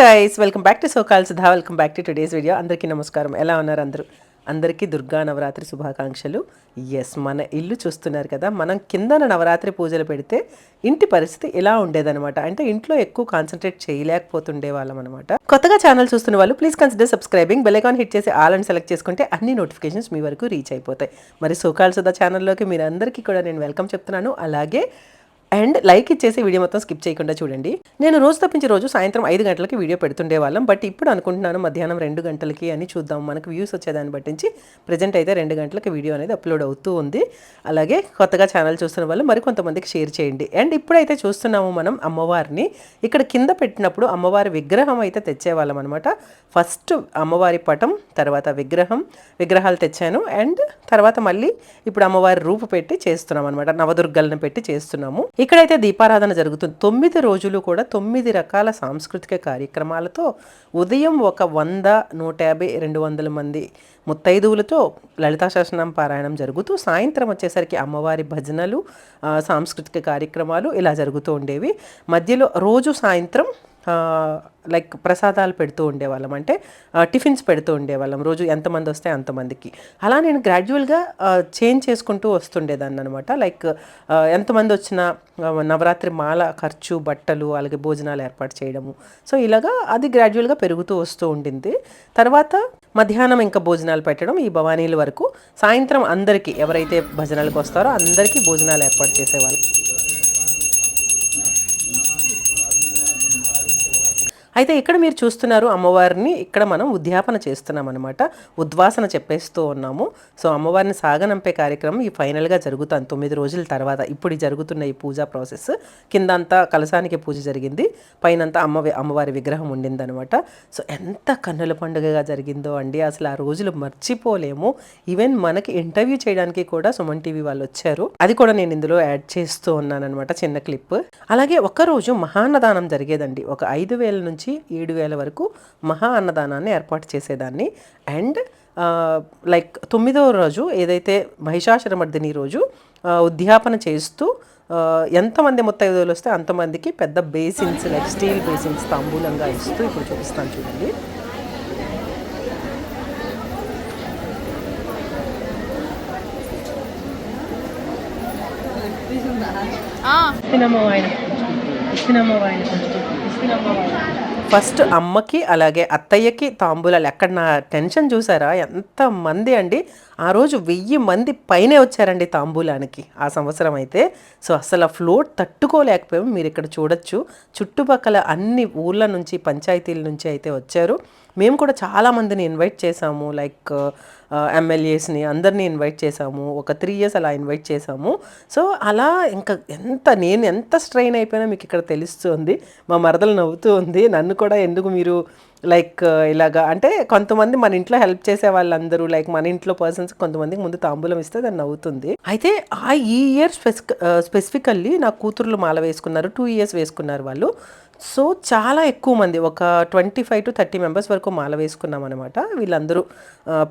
Guys welcome back to so-called Sudha welcome back to today's video అందరికీ నమస్కారం. ఎలా ఉన్నారు అందరూ? అందరికీ దుర్గా నవరాత్రి శుభాకాంక్షలు. ఎస్ మన ఇల్లు చూస్తున్నారు కదా మనం కిందన నవరాత్రి పూజలు పెడితే ఇంటి పరిస్థితి ఇలా ఉండేదనమాట అంటే ఇంట్లో ఎక్కువ కాన్సన్ట్రేట్ చేయలేకపోతుండే వాళ్ళం అనమాట కొత్తగా ఛానల్ చూస్తున్న వాళ్ళు please consider subscribing bell hit చేసి ఆల్ అని సెలెక్ట్ చేసుకుంటే అన్ని నోటిఫికేషన్స్ మీ వరకు రీచ్ అయిపోతాయి. మరి సోకాల్ సుధా ఛానల్లోకి మీరు అందరికీ కూడా నేను వెల్కమ్ చెప్తున్నాను. అలాగే అండ్ లైక్ ఇచ్చేసి వీడియో మొత్తం స్కిప్ చేయకుండా చూడండి. నేను రోజు తప్పించి రోజు సాయంత్రం ఐదు గంటలకి వీడియో పెడుతుండే వాళ్ళం. బట్ ఇప్పుడు అనుకుంటున్నాను మధ్యాహ్నం రెండు గంటలకి అని చూద్దాం. మనకు వ్యూస్ వచ్చేదాన్ని బట్టించి ప్రజెంట్ అయితే రెండు గంటలకి వీడియో అనేది అప్లోడ్ అవుతూ ఉంది. అలాగే కొత్తగా ఛానల్ చూస్తున్న వాళ్ళు మరి కొంతమందికి షేర్ చేయండి. అండ్ ఇప్పుడైతే చూస్తున్నాము మనం అమ్మవారిని. ఇక్కడ కింద పెట్టినప్పుడు అమ్మవారి విగ్రహం అయితే తెచ్చేవాళ్ళం అనమాట ఫస్ట్ అమ్మవారి పటం తర్వాత విగ్రహం విగ్రహాలు తెచ్చాను. అండ్ తర్వాత మళ్ళీ ఇప్పుడు అమ్మవారి రూపు పెట్టి చేస్తున్నాం అనమాట నవదుర్గలను పెట్టి చేస్తున్నాము. ఇక్కడైతే దీపారాధన జరుగుతుంది. తొమ్మిది రోజులు కూడా తొమ్మిది రకాల సాంస్కృతిక కార్యక్రమాలతో ఉదయం ఒక వంద నూట యాభై రెండు వందల మంది ముత్తైదువులతో లలితా శాసనం పారాయణం జరుగుతూ సాయంత్రం వచ్చేసరికి అమ్మవారి భజనలు సాంస్కృతిక కార్యక్రమాలు ఇలా జరుగుతూ ఉండేవి. మధ్యలో రోజు సాయంత్రం లైక్ ప్రసాదాలు పెడుతూ ఉండేవాళ్ళం. అంటే టిఫిన్స్ పెడుతూ ఉండేవాళ్ళం. రోజు ఎంతమంది వస్తే అంతమందికి. అలా నేను గ్రాడ్యువల్గా చేంజ్ చేసుకుంటూ వస్తుండేదాన్ని అనమాట లైక్ ఎంతమంది వచ్చినా నవరాత్రి మాల ఖర్చు బట్టలు అలాగే భోజనాలు ఏర్పాటు చేయడము. సో ఇలాగా అది గ్రాడ్యువల్గా పెరుగుతూ వస్తూ ఉండింది. తర్వాత మధ్యాహ్నం ఇంకా భోజనాలు పెట్టడం ఈ భవానీల వరకు. సాయంత్రం అందరికీ ఎవరైతే భజనలకు వస్తారో అందరికీ భోజనాలు ఏర్పాటు చేసేవాళ్ళు. అయితే ఇక్కడ మీరు చూస్తున్నారు అమ్మవారిని ఇక్కడ మనం ఉద్యాపన చేస్తున్నాం అనమాట ఉద్వాసన చెప్పేస్తూ ఉన్నాము. సో అమ్మవారిని సాగనంపే కార్యక్రమం ఈ ఫైనల్గా జరుగుతాను. తొమ్మిది రోజుల తర్వాత ఇప్పుడు ఈ జరుగుతున్న ఈ పూజా ప్రాసెస్ కిందంతా కలసానికి పూజ జరిగింది. పైనంతా అమ్మ అమ్మవారి విగ్రహం ఉండిందనమాట సో ఎంత కన్నుల పండుగగా జరిగిందో అండి. అసలు ఆ రోజులు మర్చిపోలేము. ఈవెన్ మనకి ఇంటర్వ్యూ చేయడానికి కూడా సుమన్ టీవీ వాళ్ళు వచ్చారు. అది కూడా నేను ఇందులో యాడ్ చేస్తూ ఉన్నానమాట చిన్న క్లిప్. అలాగే ఒకరోజు మహాన్నదానం జరిగేదండి. ఒక ఐదు వేల నుంచి ఏడు వేల వరకు మహా అన్నదానాన్ని ఏర్పాటు చేసేదాన్ని. అండ్ లైక్ తొమ్మిదవ రోజు ఏదైతే మహిషాసురమర్దిని రోజు ఉద్యాపన చేస్తూ ఎంతమంది ముత్తైదువులు వస్తే అంతమందికి పెద్ద బేసిన్స్ లైక్ స్టీల్ బేసిన్స్ తాంబూలంగా ఇస్తూ ఇప్పుడు చూపిస్తాను చూడండి. ఫస్ట్ అమ్మకి అలాగే అత్తయ్యకి తాంబూలాలు. ఎక్కడ నా టెన్షన్ చూసారా? ఎంత మంది అండి. ఆ రోజు వెయ్యి మంది పైనే వచ్చారండి తాంబూలానికి ఆ సంవత్సరం అయితే. సో అసలు ఆ ఫ్లోట్ తట్టుకోలేకపోయాము మీరు ఇక్కడ చూడొచ్చు. చుట్టుపక్కల అన్ని ఊర్ల నుంచి పంచాయతీల నుంచి అయితే వచ్చారు. మేము కూడా చాలా మందిని ఇన్వైట్ చేసాము. లైక్ ఎమ్మెల్యేస్ని అందరినీ ఇన్వైట్ చేసాము ఒక త్రీ ఇయర్స్ అలా ఇన్వైట్ చేసాము సో అలా ఇంకా ఎంత నేను ఎంత స్ట్రెయిన్ అయిపోయినా మీకు ఇక్కడ తెలుస్తుంది. మా మరదలు నవ్వుతూ ఉంది. నన్ను కూడా ఎందుకు మీరు లైక్ ఇలాగా అంటే కొంతమంది మన ఇంట్లో హెల్ప్ చేసే వాళ్ళందరూ లైక్ మన ఇంట్లో పర్సన్స్ కొంతమందికి ముందు తాంబూలం ఇస్తే దాన్ని నవ్వుతుంది. అయితే ఆ ఈ ఇయర్ స్పెసిక్ స్పెసిఫికల్లీ నా కూతుర్లు మాల వేసుకున్నారు. టూ ఇయర్స్ వేసుకున్నారు వాళ్ళు. సో చాలా ఎక్కువ మంది ఒక twenty five to thirty members వరకు మాల వేసుకున్నాం అనమాట వీళ్ళందరూ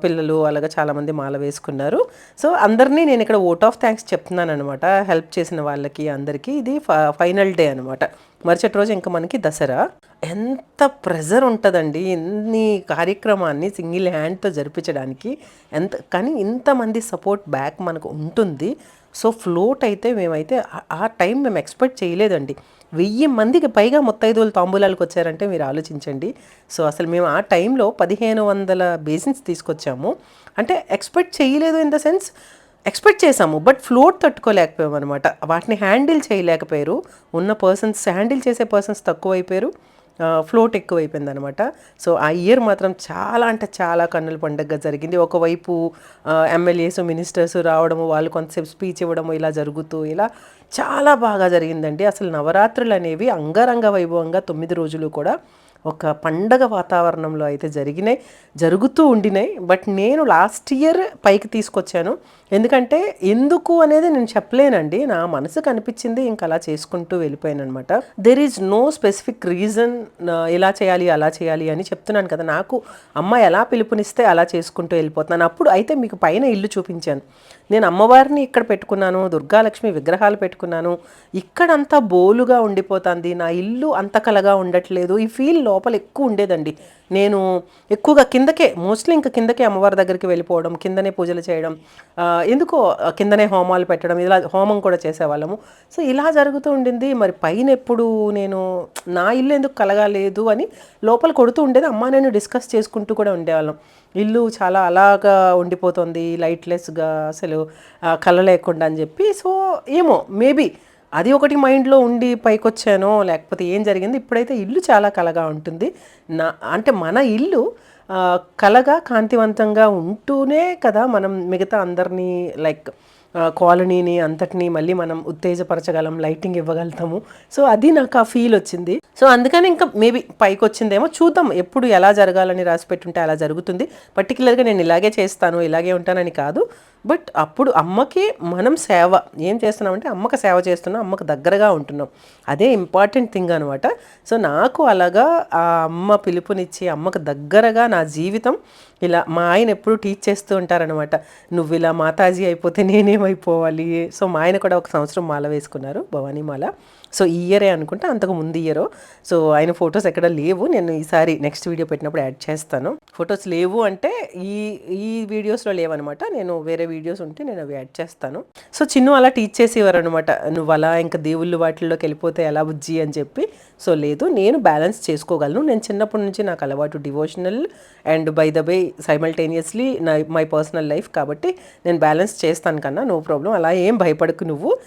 పిల్లలు అలాగా చాలామంది మాల వేసుకున్నారు. సో అందరినీ నేను ఇక్కడ ఓట్ ఆఫ్ థ్యాంక్స్ చెప్తున్నాను అనమాట హెల్ప్ చేసిన వాళ్ళకి అందరికీ ఇది ఫైనల్ డే అనమాట మరుసటి రోజు ఇంకా మనకి దసరా. ఎంత ప్రెజర్ ఉంటుందండి. ఇన్ని కార్యక్రమాన్ని సింగిల్ హ్యాండ్తో జరిపించడానికి. ఎంత కానీ ఇంతమంది సపోర్ట్ బ్యాక్ మనకు ఉంటుంది. సో ఫ్లోట్ అయితే మేమైతే ఆ టైం మేము ఎక్స్పెక్ట్ చేయలేదండి. వెయ్యి మందికి పైగా ముత్తైదువులు తాంబూలాలకు వచ్చారంటే మీరు ఆలోచించండి. సో అసలు మేము ఆ టైంలో పదిహేను వందల బేసిన్స్ తీసుకొచ్చాము. అంటే ఎక్స్పెక్ట్ చేయలేదు ఇన్ ద సెన్స్ ఎక్స్పెక్ట్ చేసాము బట్ ఫ్లోట్ తట్టుకోలేకపోయాం అనమాట వాటిని హ్యాండిల్ చేయలేకపోయారు. ఉన్న పర్సన్స్ హ్యాండిల్ చేసే పర్సన్స్ తక్కువైపోయారు. ఫ్లోట్ ఎక్కువైపోయింది అనమాట సో ఆ ఇయర్ మాత్రం చాలా అంటే చాలా కన్నుల పండుగగా జరిగింది. ఒకవైపు ఎమ్మెల్యేస్ మినిస్టర్స్ రావడము వాళ్ళు కొంతసేపు స్పీచ్ ఇవ్వడము ఇలా జరుగుతూ ఇలా చాలా బాగా జరిగిందండి. అసలు నవరాత్రులు అనేవి అంగరంగ వైభవంగా తొమ్మిది రోజులు కూడా ఒక పండగ వాతావరణంలో అయితే జరిగినాయి జరుగుతూ ఉండినాయి. బట్ నేను లాస్ట్ ఇయర్ పైకి తీసుకొచ్చాను. ఎందుకంటే ఎందుకు అనేది నేను చెప్పలేనండి. నా మనసు కనిపించింది ఇంకా అలా చేసుకుంటూ వెళ్ళిపోయాను అనమాట there is no specific reason ఇలా చేయాలి అలా చేయాలి అని చెప్తున్నాను కదా. నాకు అమ్మ ఎలా పిలుపునిస్తే అలా చేసుకుంటూ వెళ్ళిపోతున్నాను. అప్పుడు అయితే మీకు పైన ఇల్లు చూపించాను. నేను అమ్మవారిని ఇక్కడ పెట్టుకున్నాను దుర్గాలక్ష్మి విగ్రహాలు పెట్టుకున్నాను. ఇక్కడంతా బోలుగా ఉండిపోతుంది. నా ఇల్లు అంత కలగా ఉండట్లేదు. ఈ ఫీల్ లోపల ఎక్కువ ఉండేదండి. నేను ఎక్కువగా కిందకే మోస్ట్లీ ఇంకా కిందకే అమ్మవారి దగ్గరికి వెళ్ళిపోవడం కిందనే పూజలు చేయడం ఎందుకో కిందనే హోమాలు పెట్టడం ఇలా హోమం కూడా చేసేవాళ్ళము. సో ఇలా జరుగుతూ ఉండింది. మరి పైన ఎప్పుడు నేను నా ఇల్లు ఎందుకు కలగాలేదు అని లోపల కొడుతూ ఉండేది. అమ్మ నేను డిస్కస్ చేసుకుంటూ కూడా ఉండేవాళ్ళం. ఇల్లు చాలా అలాగా ఉండిపోతుంది లైట్లెస్గా అసలు కలలేకుండా అని చెప్పి. సో ఏమో మేబీ అది ఒకటి మైండ్లో ఉండి పైకి వచ్చానో లేకపోతే ఏం జరిగింది? ఇప్పుడైతే ఇల్లు చాలా కలగా ఉంటుంది. నా అంటే మన ఇల్లు కలగా కాంతివంతంగా ఉంటూనే కదా మనం మిగతా అందరినీ లైక్ కాలనీని అంతటిని మళ్ళీ మనం ఉత్తేజపరచగలం లైటింగ్ ఇవ్వగలుగుతాము. సో అది నాకు ఆ ఫీల్ వచ్చింది. సో అందుకని ఇంకా మేబీ పైకి వచ్చిందేమో చూద్దాం. ఎప్పుడు ఎలా జరగాలని రాసి పెట్టుంటే అలా జరుగుతుంది. పర్టికులర్గా నేను ఇలాగే చేస్తాను ఇలాగే ఉంటానని కాదు. బట్ అప్పుడు అమ్మకి మనం సేవ. ఏం చేస్తున్నామంటే అమ్మకి సేవ చేస్తున్నాం అమ్మకు దగ్గరగా ఉంటున్నాం. అదే ఇంపార్టెంట్ థింగ్ అనమాట సో నాకు అలాగా ఆ అమ్మ పిలుపునిచ్చి అమ్మకు దగ్గరగా నా జీవితం ఇలా మా ఆయన ఎప్పుడు టీచ్ చేస్తూ ఉంటారనమాట నువ్వు ఇలా మాతాజీ అయిపోతే నేనేమైపోవాలి? సో మా ఆయన కూడా ఒక సంవత్సరం మాల వేసుకున్నారు భవానీ మాల సో ఈ ఇయరే అనుకుంటా అంతకు ముందు ఇయరు. సో ఆయన ఫొటోస్ ఎక్కడ లేవు. నేను ఈసారి నెక్స్ట్ వీడియో పెట్టినప్పుడు యాడ్ చేస్తాను. ఫొటోస్ లేవు అంటే ఈ ఈ వీడియోస్లో లేవనమాట. నేను వేరే వీడియోస్ ఉంటే నేను అవి యాడ్ చేస్తాను. సో చిన్ను అలా టీచ్ చేసేవారు అనమాట నువ్వు అలా ఇంకా దేవుళ్ళు వాటిల్లోకి వెళ్ళిపోతే ఎలా బుజ్జి? అని చెప్పి. సో లేదు నేను బ్యాలెన్స్ చేసుకోగలను. నేను చిన్నప్పటి నుంచి నాకు అలవాటు devotional and by the by simultaneously నా మై పర్సనల్ లైఫ్ కాబట్టి నేను బ్యాలెన్స్ చేస్తాను కన్నా నో ప్రాబ్లం అలా ఏం భయపడకు నువ్వు.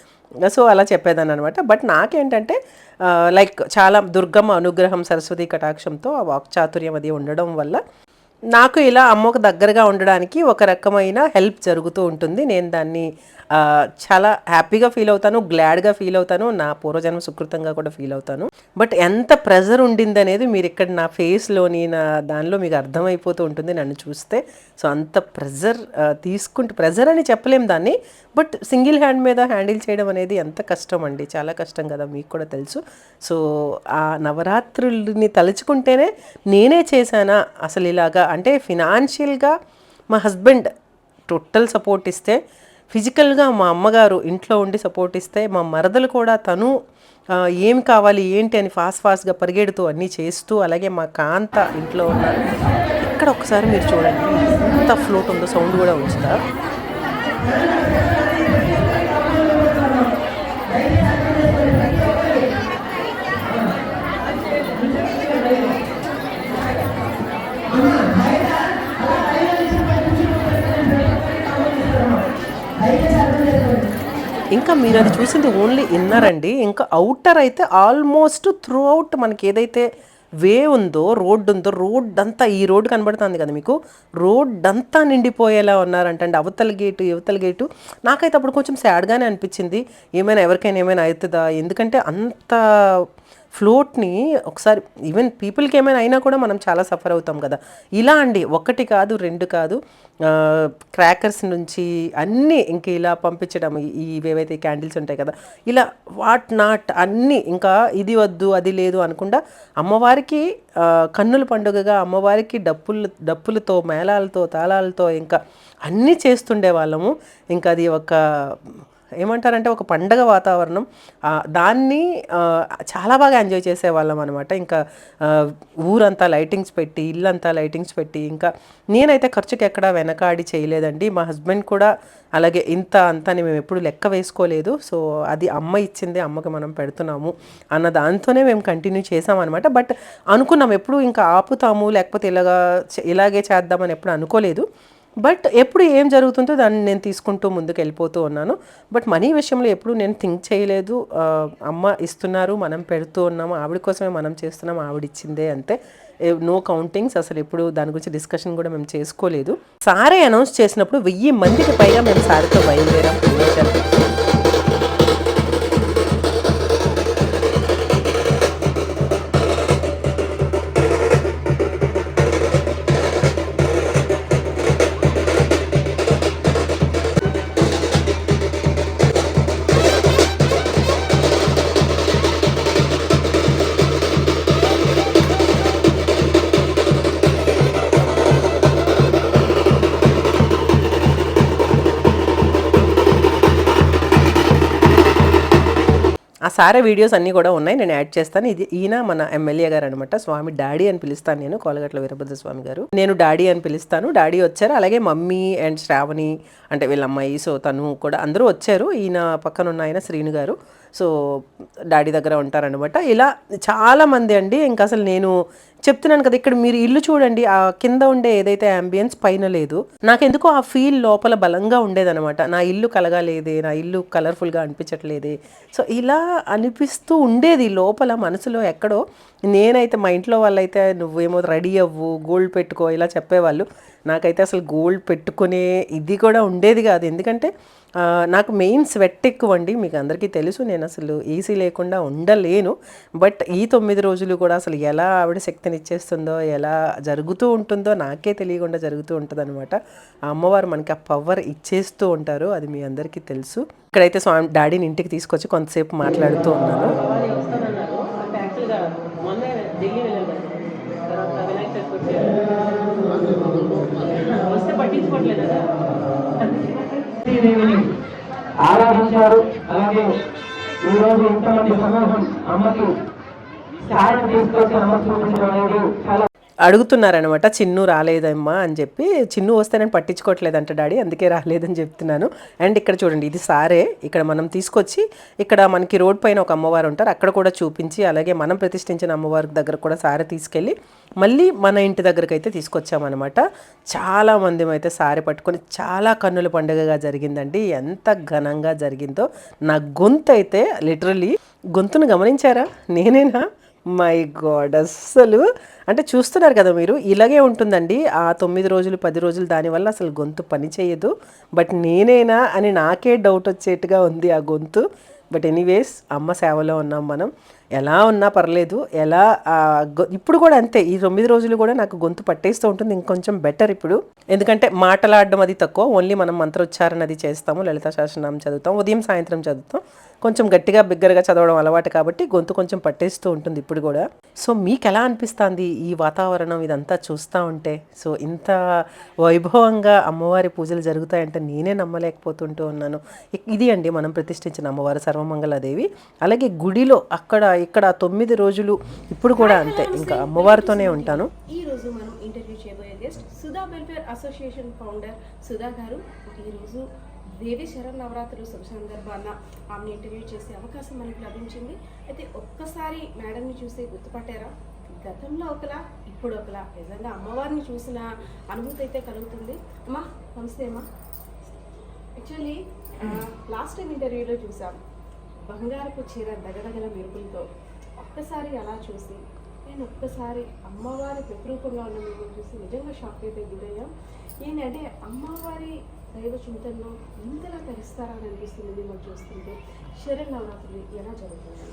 సో అలా చెప్పేదాన్ని అనమాట బట్ నాకేంటంటే లైక్ చాలా దుర్గమ్మ అనుగ్రహం సరస్వతి కటాక్షంతో ఆ వాక్చాతుర్యం అది ఉండడం వల్ల నాకు ఇలా అమ్మకు దగ్గరగా ఉండడానికి ఒక రకమైన హెల్ప్ జరుగుతూ ఉంటుంది. నేను దాన్ని చాలా హ్యాపీగా ఫీల్ అవుతాను గ్లాడ్గా ఫీల్ అవుతాను నా పూర్వజన్మ సుకృతంగా కూడా ఫీల్ అవుతాను. బట్ ఎంత ప్రెజర్ ఉండింది అనేది మీరు ఇక్కడ నా ఫేస్లోని నా దానిలో మీకు అర్థమైపోతూ ఉంటుంది నన్ను చూస్తే. సో అంత ప్రెజర్ తీసుకుంటూ ప్రెజర్ అని చెప్పలేం దాన్ని. బట్ సింగిల్ హ్యాండ్ మీద హ్యాండిల్ చేయడం అనేది ఎంత కష్టం అండి. చాలా కష్టం కదా మీకు కూడా తెలుసు. సో ఆ నవరాత్రుల్ని తలుచుకుంటేనే నేనే చేశానా? అసలు ఇలాగా అంటే ఫినాన్షియల్గా మా హస్బెండ్ టోటల్ సపోర్ట్ ఇస్తే ఫిజికల్గా మా అమ్మగారు ఇంట్లో ఉండి సపోర్ట్ ఇస్తే మా మరదలు కూడా తను ఏం కావాలి ఏంటి అని ఫాస్ట్ ఫాస్ట్గా పరిగెడుతూ అన్నీ చేస్తూ అలాగే మా కాంత ఇంట్లో ఉన్న ఇక్కడ ఒకసారి మీరు చూడండి ఎంత ఫ్లోట్ ఉందో సౌండ్ కూడా ఉంచుతా ఇంకా మీరు అది చూసింది ఓన్లీ ఇన్నర్ అండి. ఇంకా అవుటర్ అయితే ఆల్మోస్ట్ త్రూ అవుట్ మనకి ఏదైతే వే ఉందో రోడ్ ఉందో రోడ్ అంతా ఈ రోడ్ కనబడుతుంది కదా మీకు. రోడ్ అంతా నిండిపోయేలా ఉన్నారంటండి. అవతల గేటు యువతల గేటు నాకైతే అప్పుడు కొంచెం సాడ్గానే అనిపించింది. ఏమైనా ఎవరికైనా ఏమైనా అవుతుందా? ఎందుకంటే అంత ఫ్లోట్ని ఒకసారి ఈవెన్ పీపుల్కి ఏమైనా అయినా కూడా మనం చాలా సఫర్ అవుతాం కదా. ఇలా అండి ఒకటి కాదు రెండు కాదు క్రాకర్స్ నుంచి అన్నీ ఇంక ఇలా పంపించడం ఇవేవైతే క్యాండిల్స్ ఉంటాయి కదా ఇలా వాట్ నాట్ అన్నీ ఇంకా ఇది వద్దు అది లేదు అనుకుండా అమ్మవారికి కన్నుల పండుగగా అమ్మవారికి డప్పులు డప్పులతో మేళాలతో తాళాలతో ఇంకా అన్నీ చేస్తుండే వాళ్ళము. ఇంకా అది ఒక ఏమంటారంటే ఒక పండగ వాతావరణం దాన్ని చాలా బాగా ఎంజాయ్ చేసేవాళ్ళం అనమాట ఇంకా ఊరంతా లైటింగ్స్ పెట్టి ఇల్లంతా లైటింగ్స్ పెట్టి ఇంకా నేనైతే ఖర్చుకి ఎక్కడా వెనకాడి చేయలేదండి. మా హస్బెండ్ కూడా అలాగే ఇంత అంత అని మేము ఎప్పుడు లెక్క వేసుకోలేదు. సో అది అమ్మ ఇచ్చింది అమ్మకి మనం పెడుతున్నాము అన్న దాంతోనే మేము కంటిన్యూ చేసామన్నమాట బట్ అనుకున్నాం ఎప్పుడు ఇంకా ఆపుతాము లేకపోతే ఇలాగా చే- ఇలాగే చేద్దామని ఎప్పుడు అనుకోలేదు. బట్ ఎప్పుడు ఏం జరుగుతుందో దాన్ని నేను తీసుకుంటూ ముందుకు వెళ్ళిపోతూ ఉన్నాను. బట్ మనీ విషయంలో ఎప్పుడు నేను థింక్ చేయలేదు. అమ్మ ఇస్తున్నారు మనం పెడుతూ ఉన్నాము ఆవిడ కోసమే మనం చేస్తున్నాం ఆవిడ ఇచ్చిందే అంతే నో కౌంటింగ్స్ అసలు ఎప్పుడు దాని గురించి డిస్కషన్ కూడా మేము చేసుకోలేదు. సారే అనౌన్స్ చేసినప్పుడు వెయ్యి మందికి పైగా మేము సారితో బయలుదేరాం. సారే వీడియోస్ అన్నీ కూడా ఉన్నాయి. నేను యాడ్ చేస్తాను. ఇది ఈయన మన ఎమ్మెల్యే గారు అనమాట స్వామి డాడీ అని పిలుస్తాను నేను కోలగట్ల వీరభద్ర స్వామి గారు. నేను డాడీ అని పిలుస్తాను. డాడీ వచ్చారు. అలాగే మమ్మీ అండ్ శ్రావణి అంటే వీళ్ళ అమ్మాయి సో తను కూడా అందరూ వచ్చారు. ఈయన పక్కన ఉన్న ఆయన శ్రీను గారు. సో డాడీ దగ్గర ఉంటారనమాట ఇలా చాలా మంది అండి. ఇంకా అసలు నేను చెప్తున్నాను కదా ఇక్కడ మీరు ఇల్లు చూడండి ఆ కింద ఉండే ఏదైతే అంబియన్స్ పైన లేదు. నాకెందుకో ఆ ఫీల్ లోపల బలంగా ఉండేదనమాట నా ఇల్లు కలగాలేదే నా ఇల్లు కలర్ఫుల్గా అనిపించట్లేదే. సో ఇలా అనిపిస్తూ ఉండేది లోపల మనసులో ఎక్కడో. నేనైతే మా ఇంట్లో వాళ్ళైతే నువ్వేమో రెడీ అవ్వు గోల్డ్ పెట్టుకో ఇలా చెప్పేవాళ్ళు. నాకైతే అసలు గోల్డ్ పెట్టుకునే ఇది కూడా ఉండేది కాదు. ఎందుకంటే నాకు మెయిన్ స్వెట్ ఎక్కువ అండి మీకు అందరికీ తెలుసు నేను అసలు ఏసీ లేకుండా ఉండలేను. బట్ ఈ తొమ్మిది రోజులు కూడా అసలు ఎలా ఆవిడ శక్తిని ఇచ్చేస్తుందో ఎలా జరుగుతూ ఉంటుందో నాకే తెలియకుండా జరుగుతూ ఉంటుంది అనమాట ఆ అమ్మవారు మనకి ఆ పవర్ ఇచ్చేస్తూ ఉంటారు అది మీ అందరికీ తెలుసు. ఇక్కడైతే స్వామి డాడీని ఇంటికి తీసుకొచ్చి కొంతసేపు మాట్లాడుతూ ఉన్నాను. ఆరాధించారు. అలాగే ఈరోజు ఇంతమంది సమూహం సహాయం అనేది చాలా అడుగుతున్నారనమాట చిన్ను రాలేదమ్మా అని చెప్పి చిన్ను వస్తే నేను పట్టించుకోవట్లేదంట డాడీ అందుకే రాలేదని చెప్తున్నాను. అండ్ ఇక్కడ చూడండి ఇది సారే ఇక్కడ మనం తీసుకొచ్చి ఇక్కడ మనకి రోడ్ పైన ఒక అమ్మవారు ఉంటారు అక్కడ కూడా చూపించి అలాగే మనం ప్రతిష్ఠించిన అమ్మవారి దగ్గర కూడా సారే తీసుకెళ్ళి మళ్ళీ మన ఇంటి దగ్గరకు అయితే తీసుకొచ్చామన్నమాట. చాలా మంది అయితే సారె పట్టుకొని చాలా కన్నుల పండుగగా జరిగిందండి. ఎంత ఘనంగా జరిగిందో నా గొంతు అయితే లిటరలీ గొంతును గమనించారా? నేనేనా? My God. అస్సలు అంటే చూస్తున్నారు కదా మీరు ఇలాగే ఉంటుందండి. ఆ తొమ్మిది రోజులు పది రోజులు దానివల్ల అసలు గొంతు పని చేయదు. బట్ నేనేనా అని నాకే డౌట్ వచ్చేట్టుగా ఉంది ఆ గొంతు. బట్ ఎనీవేస్ అమ్మ సేవలో ఉన్నాం మనం. ఎలా ఉన్నా పర్లేదు ఎలా గొ- ఇప్పుడు కూడా అంతే. ఈ తొమ్మిది రోజులు కూడా నాకు గొంతు పట్టేస్తూ ఉంటుంది. ఇంకొంచెం బెటర్ ఇప్పుడు. ఎందుకంటే మాటలాడడం అది తక్కువ. ఓన్లీ మనం మంత్రోచ్చారణ అది చేస్తాము. లలిత శాసనం చదువుతాం. ఉదయం సాయంత్రం చదువుతాం. కొంచెం గట్టిగా బిగ్గరగా చదవడం అలవాటు కాబట్టి గొంతు కొంచెం పట్టేస్తూ ఉంటుంది ఇప్పుడు కూడా. సో మీకు ఎలా అనిపిస్తుంది ఈ వాతావరణం ఇదంతా చూస్తూ ఉంటే? సో ఇంత వైభవంగా అమ్మవారి పూజలు జరుగుతాయంటే నేనే నమ్మలేకపోతుంటూ ఉన్నాను. ఇది అండి మనం ప్రతిష్ఠించిన అమ్మవారు సర్వమంగళాదేవి. అలాగే గుడిలో అక్కడ ఇక్కడ తొమ్మిది రోజులు ఇప్పుడు కూడా అంతే. ఇంకా అమ్మవారితోనే ఉంటాను. ఈ రోజు మనం ఇంటర్వ్యూ చేయబోయే guest Sudha welfare association founder Sudha garu. ఈ రోజు దేవి శరణ్ నవరాత్రులు శుభ సందర్భాన ఆమెను ఇంటర్వ్యూ చేసే అవకాశం మనకు లభించింది. అయితే ఒక్కసారి మేడంని చూసి గుర్తుపట్టారా? గతంలో ఒకలా ఇప్పుడు ఒకలా. నిజంగా అమ్మవారిని చూసిన అనుభూతి అయితే కలుగుతుంది. అమ్మా నమస్తే అమ్మా. యాక్చువల్లీ లాస్ట్ టైం ఇంటర్వ్యూలో చూసాం. బంగారపు చీర దగదగల మెరుపులతో ఒక్కసారి అలా చూసి నేను ఒక్కసారి అమ్మవారి ప్రతిరూపంగా ఉన్న మిమ్మల్ని చూసి నిజంగా షాక్ అయితే గురయ్యాం ఏంటంటే అమ్మవారి దైవ చింతనలో ఇంతలా తరిస్తారని అనిపిస్తుంది మిమ్మల్ని చూస్తుంటే. శరణ్ నవరాత్రులు ఎలా జరుగుతుంది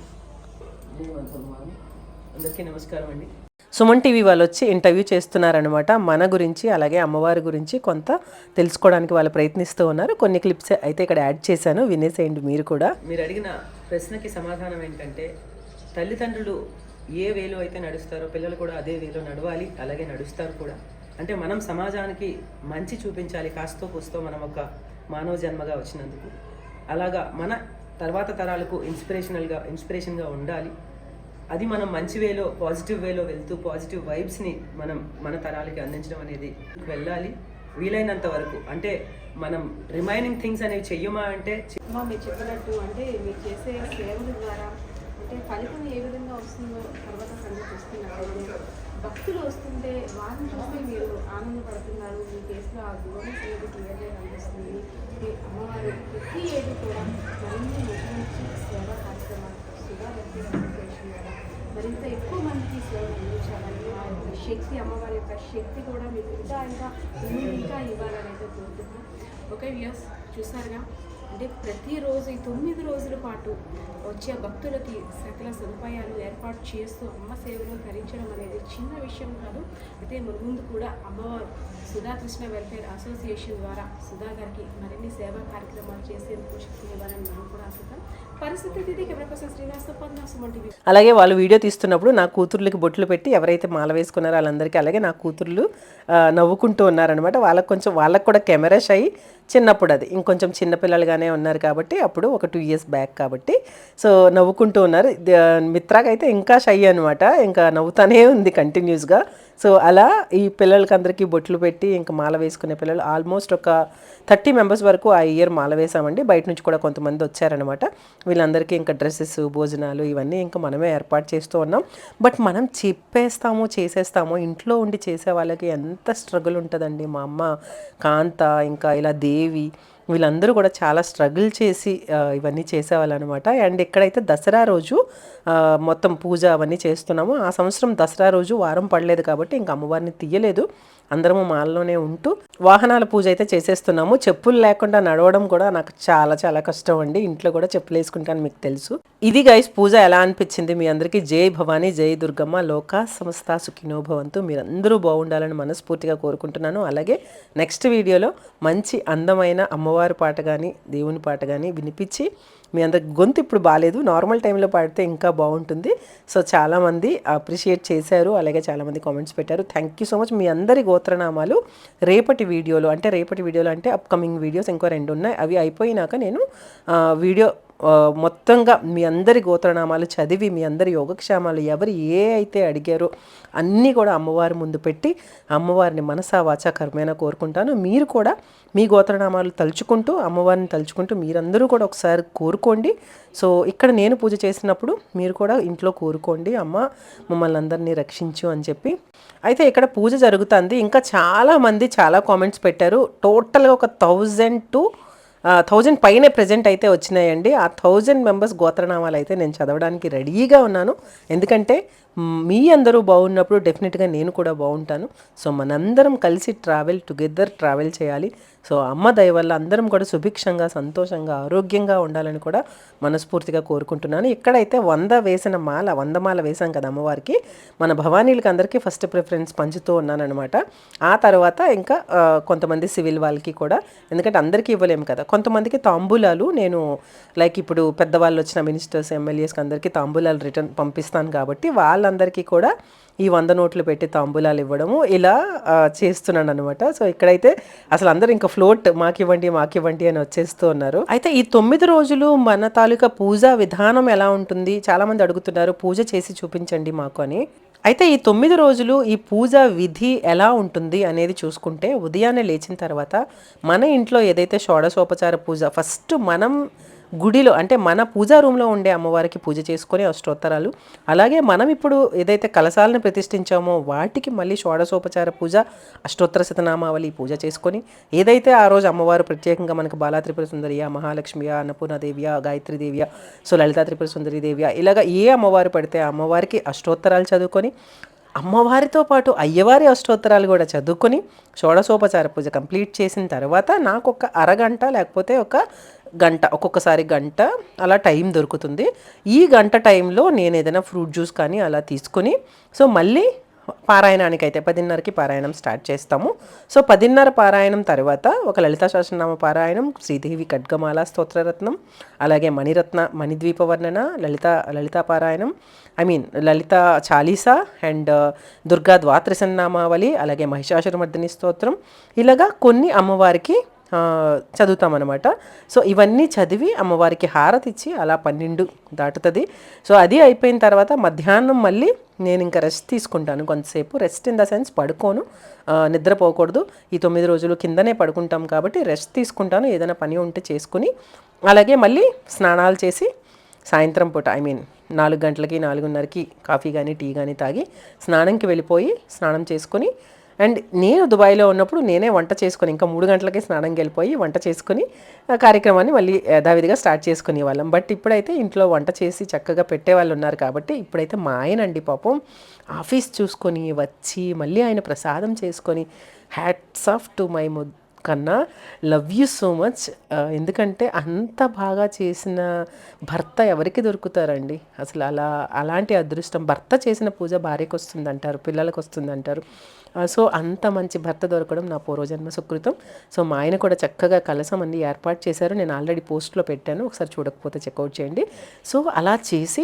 అందరికీ నమస్కారం అండి. సుమన్ టీవీ వాళ్ళు వచ్చి ఇంటర్వ్యూ చేస్తున్నారనమాట మన గురించి అలాగే అమ్మవారి గురించి కొంత తెలుసుకోవడానికి వాళ్ళు ప్రయత్నిస్తూ ఉన్నారు. కొన్ని క్లిప్స్ అయితే ఇక్కడ యాడ్ చేశాను. వినేసేయండి మీరు కూడా. మీరు అడిగిన ప్రశ్నకి సమాధానం ఏంటంటే తల్లిదండ్రులు ఏ వేలో అయితే నడుస్తారో పిల్లలు కూడా అదే వేలో నడవాలి అలాగే నడుస్తారు కూడా. అంటే మనం సమాజానికి మంచి చూపించాలి కాస్తో కూస్తో మనం ఒక మానవ జన్మగా వచ్చినందుకు. అలాగా మన తర్వాత తరాలకు ఇన్స్పిరేషనల్గా ఇన్స్పిరేషన్గా ఉండాలి. అది మనం మంచి వేలో పాజిటివ్ వేలో వెళ్తూ పాజిటివ్ వైబ్స్ని మనం మన తరాలకి అందించడం అనేది వెళ్ళాలి. వీలైనంత వరకు. అంటే మనం రిమైనింగ్ థింగ్స్ అనేవి చెయ్యమా అంటే మీరు చెప్పినట్టు అంటే మీరు చేసే సేవల ద్వారా అంటే ఫలితం ఏ విధంగా వస్తుందో తర్వాత సంగతి భక్తులు వస్తుంటే వారిని చూస్తే మీరు ఆనందపడుతున్నారు. మీ కేసులో ఆ దూరం ఏది క్లియర్గా కనిపిస్తుంది. మీ అమ్మవారు ప్రతి ఏది కూడా మరిన్ని ముఖ్యమంత్రి సేవా కార్యక్రమాలు సుధా మరింత ఎక్కువ మందికి సేవ అందించాలని ఆ యొక్క శక్తి అమ్మవారి యొక్క శక్తి కూడా మీకు ఇంకా ఇంకా ఇంకా ఇవ్వాలని అయితే కోరుకుంటున్నాం ఓకే వ్యూస్ చూసారుగా? అంటే ప్రతిరోజు ఈ తొమ్మిది రోజుల పాటు వచ్చే భక్తులకి సకల సదుపాయాలు ఏర్పాటు చేస్తూ అమ్మ సేవలో ధరించడం అనేది చిన్న విషయం కాదు. అయితే ముందు కూడా అమ్మవారు సుధాకృష్ణ వెల్ఫేర్ అసోసియేషన్ ద్వారా సుధా గారికి మరిన్ని సేవా కార్యక్రమాలు చేసేందుకు శక్తిని ఇవ్వాలని మనం కూడా ఆశిద్దాం. పరిస్థితి అలాగే వాళ్ళు వీడియో తీస్తున్నప్పుడు నా కూతుర్లకి బొట్లు పెట్టి ఎవరైతే మాల వేసుకున్నారో వాళ్ళందరికీ అలాగే నా కూతుర్లు నవ్వుకుంటూ ఉన్నారనమాట వాళ్ళకి కొంచెం వాళ్ళకి కూడా కెమెరా షై చిన్నప్పుడు అది ఇంకొంచెం చిన్నపిల్లలుగానే ఉన్నారు కాబట్టి అప్పుడు ఒక టూ ఇయర్స్ బ్యాక్ కాబట్టి. సో నవ్వుకుంటూ ఉన్నారు. ద- మిత్రాకైతే ఇంకా షై అనమాట ఇంకా నవ్వుతానే ఉంది కంటిన్యూస్గా సో అలా ఈ పిల్లలకి అందరికీ బొట్లు పెట్టి ఇంకా మాల వేసుకునే పిల్లలు ఆల్మోస్ట్ ఒక థర్టీ మెంబర్స్ వరకు ఆ ఇయర్ మాల వేసామండి. బయట నుంచి కూడా కొంతమంది వచ్చారనమాట వీళ్ళందరికీ ఇంకా డ్రెస్సెస్ భోజనాలు ఇవన్నీ ఇంకా మనమే ఏర్పాటు చేస్తూ ఉన్నాం. బట్ మనం చెప్పేస్తాము చేసేస్తాము. ఇంట్లో ఉండి చేసే వాళ్ళకి ఎంత స్ట్రగుల్ ఉంటుందండి. మా అమ్మ కాంత ఇంకా ఇలా దేవి వీళ్ళందరూ కూడా చాలా స్ట్రగుల్ చేసి ఇవన్నీ చేసేవాళ్ళనమాట. అండ్ ఇక్కడైతే దసరా రోజు మొత్తం పూజ అవన్నీ చేస్తున్నాము ఆ సంవత్సరం దసరా రోజు వారం పడలేదు కాబట్టి ఇంకా అమ్మవారిని తీయలేదు. అందరము మాల్లోనే ఉంటూ వాహనాల పూజ అయితే చేసేస్తున్నాము. చెప్పులు లేకుండా నడవడం కూడా నాకు చాలా చాలా కష్టం అండి. ఇంట్లో కూడా చెప్పులు వేసుకుంటాను మీకు తెలుసు. ఇది గైస్ పూజ ఎలా అనిపించింది? మీ అందరికీ జై భవానీ జై దుర్గమ్మ లోక సంస్థ సుఖినోభవంతు. మీరందరూ బాగుండాలని మనస్ఫూర్తిగా కోరుకుంటున్నాను. అలాగే నెక్స్ట్ వీడియోలో మంచి అందమైన అమ్మవారి పాట కానీ దేవుని పాట కానీ వినిపించి మీ అంత గొంతు ఇప్పుడు బాగాలేదు నార్మల్ టైంలో పాడితే ఇంకా బాగుంటుంది. సో చాలామంది అప్రిషియేట్ చేశారు. అలాగే చాలామంది కామెంట్స్ పెట్టారు. థ్యాంక్ యూ సో మచ్ మీ అందరి గోత్రనామాలు రేపటి వీడియోలో అంటే రేపటి వీడియోలో అంటే అప్కమింగ్ వీడియోస్ ఇంకో రెండు ఉన్నాయి. అవి అయిపోయినాక నేను వీడియో మొత్తంగా మీ అందరి గోత్రనామాలు చదివి మీ అందరి యోగక్షేమాలు ఎవరు ఏ అయితే అడిగారో అన్నీ కూడా అమ్మవారి ముందు పెట్టి అమ్మవారిని మనసా వాచా కర్మేనా కోరుకుంటాను. మీరు కూడా మీ గోత్రనామాలు తలుచుకుంటూ అమ్మవారిని తలుచుకుంటూ మీరందరూ కూడా ఒకసారి కోరుకోండి. సో ఇక్కడ నేను పూజ చేసినప్పుడు మీరు కూడా ఇంట్లో కోరుకోండి. అమ్మ మమ్మల్ని అందరినీ రక్షించు అని చెప్పి. అయితే ఇక్కడ పూజ జరుగుతుంది. ఇంకా చాలా మంది చాలా కామెంట్స్ పెట్టారు. టోటల్గా ఒక థౌజండ్ టు థౌజండ్ పైనే ప్రజెంట్ అయితే వచ్చినాయండి. ఆ థౌజండ్ మెంబర్స్ గోత్రనామాలు అయితే నేను చదవడానికి రెడీగా ఉన్నాను. ఎందుకంటే మీ అందరూ బాగున్నప్పుడు డెఫినెట్గా నేను కూడా బాగుంటాను. సో మనందరం కలిసి ట్రావెల్ టుగెదర్ ట్రావెల్ చేయాలి. సో అమ్మ దయ వల్ల అందరం కూడా సుభిక్షంగా సంతోషంగా ఆరోగ్యంగా ఉండాలని కూడా మనస్ఫూర్తిగా కోరుకుంటున్నాను. ఇక్కడైతే వంద వేసిన మాల వంద మాల వేసాం కదా అమ్మవారికి. మన భవానీలకి అందరికీ ఫస్ట్ ప్రిఫరెన్స్ పంచుతూ ఉన్నానమాట ఆ తర్వాత ఇంకా కొంతమంది సివిల్ వాళ్ళకి కూడా ఎందుకంటే అందరికీ ఇవ్వలేము కదా. కొంతమందికి తాంబూలాలు నేను లైక్ ఇప్పుడు పెద్దవాళ్ళు వచ్చిన మినిస్టర్స్ ఎమ్మెల్యేస్కి అందరికీ తాంబూలాలు రిటర్న్ పంపిస్తాను కాబట్టి వాళ్ళందరికీ కూడా ఈ వంద నోట్లు పెట్టి తాంబూలాలు ఇవ్వడము ఇలా చేస్తున్నాను అనమాట సో ఇక్కడైతే అసలు అందరూ ఇంకా ఫ్లోట్ మాకివ్వండి మాకివ్వండి అని వచ్చేస్తూ ఉన్నారు. అయితే ఈ తొమ్మిది రోజులు మన తాలూకా పూజా విధానం ఎలా ఉంటుంది? చాలామంది అడుగుతున్నారు పూజ చేసి చూపించండి మాకు అని. అయితే ఈ తొమ్మిది రోజులు ఈ పూజ విధి ఎలా ఉంటుంది అనేది చూసుకుంటే ఉదయాన్నే లేచిన తర్వాత మన ఇంట్లో ఏదైతే షోడశోపచార పూజ ఫస్ట్ మనం గుడిలో అంటే మన పూజా రూమ్లో ఉండే అమ్మవారికి పూజ చేసుకొని అష్టోత్తరాలు. అలాగే మనం ఇప్పుడు ఏదైతే కలశాలను ప్రతిష్ఠించామో వాటికి మళ్ళీ షోడశోపచార పూజ అష్టోత్తర శతనామావళి పూజ చేసుకొని ఏదైతే ఆ రోజు అమ్మవారు ప్రత్యేకంగా మనకు బాలా త్రిపుర సుందరియ మహాలక్ష్మియ అన్నపూర్ణదేవియ గాయత్రీదేవియ సో లలితా త్రిపుర సుందరి దేవియ ఇలాగ ఏ అమ్మవారు పడితే ఆ అమ్మవారికి అష్టోత్తరాలు చదువుకొని అమ్మవారితో పాటు అయ్యవారి అష్టోత్తరాలు కూడా చదువుకొని షోడశోపచార పూజ కంప్లీట్ చేసిన తర్వాత నాకు ఒక అరగంట లేకపోతే ఒక గంట ఒక్కొక్కసారి గంట అలా టైం దొరుకుతుంది. ఈ గంట టైంలో నేను ఏదైనా ఫ్రూట్ జ్యూస్ కానీ అలా తీసుకొని సో మళ్ళీ పారాయణానికి అయితే పదిన్నరకి పారాయణం స్టార్ట్ చేస్తాము. సో పదిన్నర పారాయణం తర్వాత ఒక లలిత సహస్రనామ పారాయణం శ్రీదేవి ఖడ్గమాల స్తోత్రరత్నం అలాగే మణిరత్న మణిద్వీప వర్ణన లలిత లలితా పారాయణం I mean Lalitha Chalisa and uh, Durga ద్వాత్రిసన్నామావళి అలాగే మహిషాసురమర్దిని స్తోత్రం. ఇలాగా కొన్ని అమ్మవారికి చదువుతామన్నమాట. సో ఇవన్నీ చదివి అమ్మవారికి హారతి ఇచ్చి అలా పన్నెండు దాటుతుంది. సో అది అయిపోయిన తర్వాత మధ్యాహ్నం మళ్ళీ నేను ఇంకా రెస్ట్ తీసుకుంటాను. కొంతసేపు రెస్ట్ ఇన్ ద సెన్స్ పడుకోను. నిద్రపోకూడదు ఈ తొమ్మిది రోజులు కిందనే పడుకుంటాం కాబట్టి రెస్ట్ తీసుకుంటాను. ఏదైనా పని ఉంటే చేసుకుని అలాగే మళ్ళీ స్నానాలు చేసి సాయంత్రం పూట ఐ మీన్ నాలుగు గంటలకి నాలుగున్నరకి కాఫీ కానీ టీ కానీ తాగి స్నానంకి వెళ్ళిపోయి స్నానం చేసుకొని అండ్ నేను దుబాయ్లో ఉన్నప్పుడు నేనే వంట చేసుకొని ఇంకా మూడు గంటలకే స్నానంకి వెళ్ళిపోయి వంట చేసుకొని కార్యక్రమాన్ని మళ్ళీ యథావిధిగా స్టార్ట్ చేసుకునే వాళ్ళం బట్ ఇప్పుడైతే ఇంట్లో వంట చేసి చక్కగా పెట్టే వాళ్ళు ఉన్నారు కాబట్టి ఇప్పుడైతే మా ఆయన అండి పాపం ఆఫీస్ చూసుకొని వచ్చి మళ్ళీ ఆయన ప్రసాదం చేసుకొని హ్యాట్స్ ఆఫ్ టు మై ముద్ కన్నా లవ్ యూ సో మచ్. ఎందుకంటే అంత బాగా చేసిన భర్త ఎవరికి దొరుకుతారండి? అసలు అలా అలాంటి అదృష్టం భర్త చేసిన పూజ భార్యకు వస్తుంది అంటారు పిల్లలకు వస్తుంది అంటారు సో అంత మంచి భర్త దొరకడం నా పూర్వజన్మ సుకృతం. సో మా ఆయన కూడా చక్కగా కలసం అన్ని ఏర్పాటు చేశారు. నేను ఆల్రెడీ పోస్ట్లో పెట్టాను. ఒకసారి చూడకపోతే చెక్అవుట్ చేయండి. సో అలా చేసి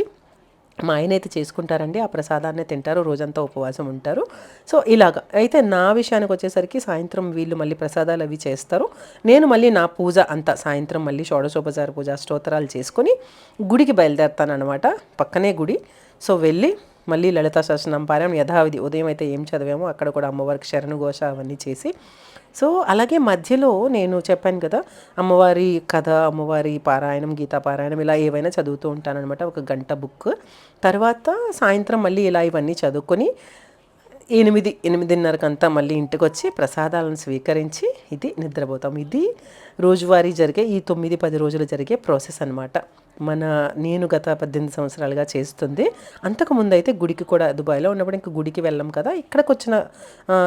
మా ఆయన అయితే చేసుకుంటారండి. ఆ ప్రసాదాన్ని తింటారు. రోజంతా ఉపవాసం ఉంటారు. సో ఇలాగ. అయితే నా విషయానికి వచ్చేసరికి సాయంత్రం వీళ్ళు మళ్ళీ ప్రసాదాలు అవి చేస్తారు. నేను మళ్ళీ నా పూజ అంతా సాయంత్రం మళ్ళీ షోడశోపచార పూజ స్తోత్రాలు చేసుకుని గుడికి బయలుదేరుతానమాట పక్కనే గుడి. సో వెళ్ళి మళ్ళీ లలితా సహస్రనామ పారాయణం యథావిధి ఉదయం అయితే ఏం చదివామో అక్కడ కూడా అమ్మవారికి శరణు ఘోష అవన్నీ చేసి సో అలాగే మధ్యలో నేను చెప్పాను కదా అమ్మవారి కథ అమ్మవారి పారాయణం గీతా పారాయణం ఇలా ఏవైనా చదువుతూ ఉంటానన్నమాట ఒక గంట బుక్. తర్వాత సాయంత్రం మళ్ళీ ఇలా ఇవన్నీ చదువుకొని ఎనిమిది ఎనిమిదిన్నరకంతా మళ్ళీ ఇంటికి వచ్చి ప్రసాదాలను స్వీకరించి ఇది నిద్రపోతాం. ఇది రోజువారీ జరిగే ఈ తొమ్మిది పది రోజులు జరిగే ప్రాసెస్ అన్నమాట. మన నేను గత పద్దెనిమిది సంవత్సరాలుగా చేస్తుంది. అంతకు ముందు అయితే గుడికి కూడా దుబాయ్లో ఉన్నప్పుడు ఇంకా గుడికి వెళ్ళాం కదా. ఇక్కడికి వచ్చిన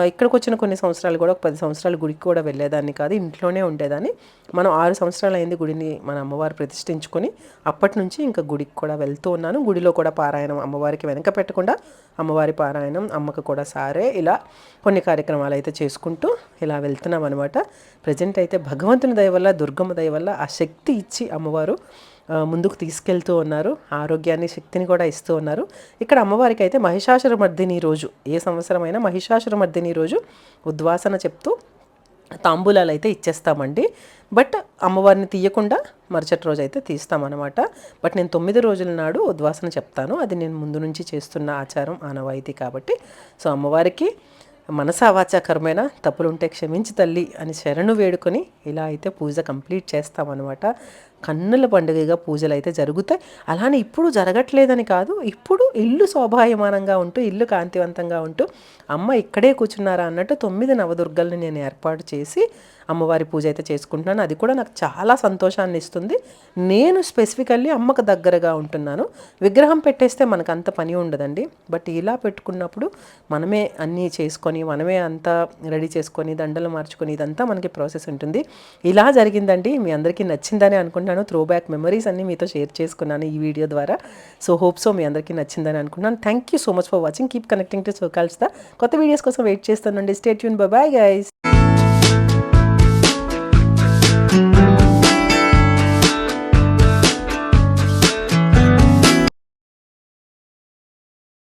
ఇక్కడికి వచ్చిన కొన్ని సంవత్సరాలు కూడా ఒక పది సంవత్సరాలు గుడికి కూడా వెళ్ళేదాన్ని కాదు. ఇంట్లోనే ఉండేదాన్ని. మనం ఆరు సంవత్సరాలు అయింది గుడిని మన అమ్మవారు ప్రతిష్ఠించుకొని అప్పటి నుంచి ఇంకా గుడికి కూడా వెళ్తూ ఉన్నాను. గుడిలో కూడా పారాయణం అమ్మవారికి వెనక పెట్టకుండా అమ్మవారి పారాయణం అమ్మకు కూడా సారే. ఇలా కొన్ని కార్యక్రమాలు అయితే చేసుకుంటూ ఇలా వెళ్తున్నాం అనమాట ప్రజెంట్ అయితే భగవంతుని దయ వల్ల దుర్గమ్మ దయ వల్ల ఆ శక్తి ఇచ్చి అమ్మవారు ముందుకు తీసుకెళ్తూ ఉన్నారు. ఆరోగ్యాన్ని శక్తిని కూడా ఇస్తూ ఉన్నారు. ఇక్కడ అమ్మవారికి అయితే మహిషాసుర మర్దిని రోజు ఏ సంవత్సరమైనా మహిషాసుర మర్దిని రోజు ఉద్వాసన చెప్తూ తాంబూలాలు అయితే ఇచ్చేస్తామండి. బట్ అమ్మవారిని తీయకుండా మరుసటి రోజు అయితే తీస్తామన్నమాట బట్ నేను తొమ్మిది రోజుల నాడు ఉద్వాసన చెప్తాను. అది నేను ముందు నుంచి చేస్తున్న ఆచారం ఆనవాయితీ కాబట్టి. సో అమ్మవారికి మనసావాచాకరమైన తప్పులుంటే క్షమించి తల్లి అని శరణు వేడుకొని ఇలా అయితే పూజ కంప్లీట్ చేస్తామన్నమాట. కన్నుల పండుగగా పూజలు అయితే జరుగుతాయి. అలానే ఇప్పుడు జరగట్లేదని కాదు ఇప్పుడు ఇల్లు శోభాయమానంగా ఉంటూ ఇల్లు కాంతివంతంగా ఉంటూ అమ్మ ఇక్కడే కూర్చున్నారా అన్నట్టు తొమ్మిది నవదుర్గల్ని నేను ఏర్పాటు చేసి అమ్మవారి పూజ అయితే చేసుకుంటున్నాను. అది కూడా నాకు చాలా సంతోషాన్ని ఇస్తుంది. నేను స్పెసిఫికల్లీ అమ్మకు దగ్గరగా ఉంటున్నాను. విగ్రహం పెట్టేస్తే మనకు అంత పని ఉండదండి. బట్ ఇలా పెట్టుకున్నప్పుడు మనమే అన్నీ చేసుకొని మనమే అంతా రెడీ చేసుకొని దండలు మార్చుకొని ఇదంతా మనకి ప్రాసెస్ ఉంటుంది. ఇలా జరిగిందండి. మీ అందరికీ నచ్చిందని అనుకుంటున్నాను. త్రో బ్యాక్ మెమరీస్ అన్నీ మీతో షేర్ చేసుకున్నాను ఈ వీడియో ద్వారా. సో హోప్ సో మీ అందరికీ నచ్చిందని అనుకుంటున్నాను. Thank you so much for watching keep connecting to so calls the కొత్త వీడియోస్ కోసం వెయిట్ చేస్తానండి స్టేట్ యూన్ బాయ్ గైస్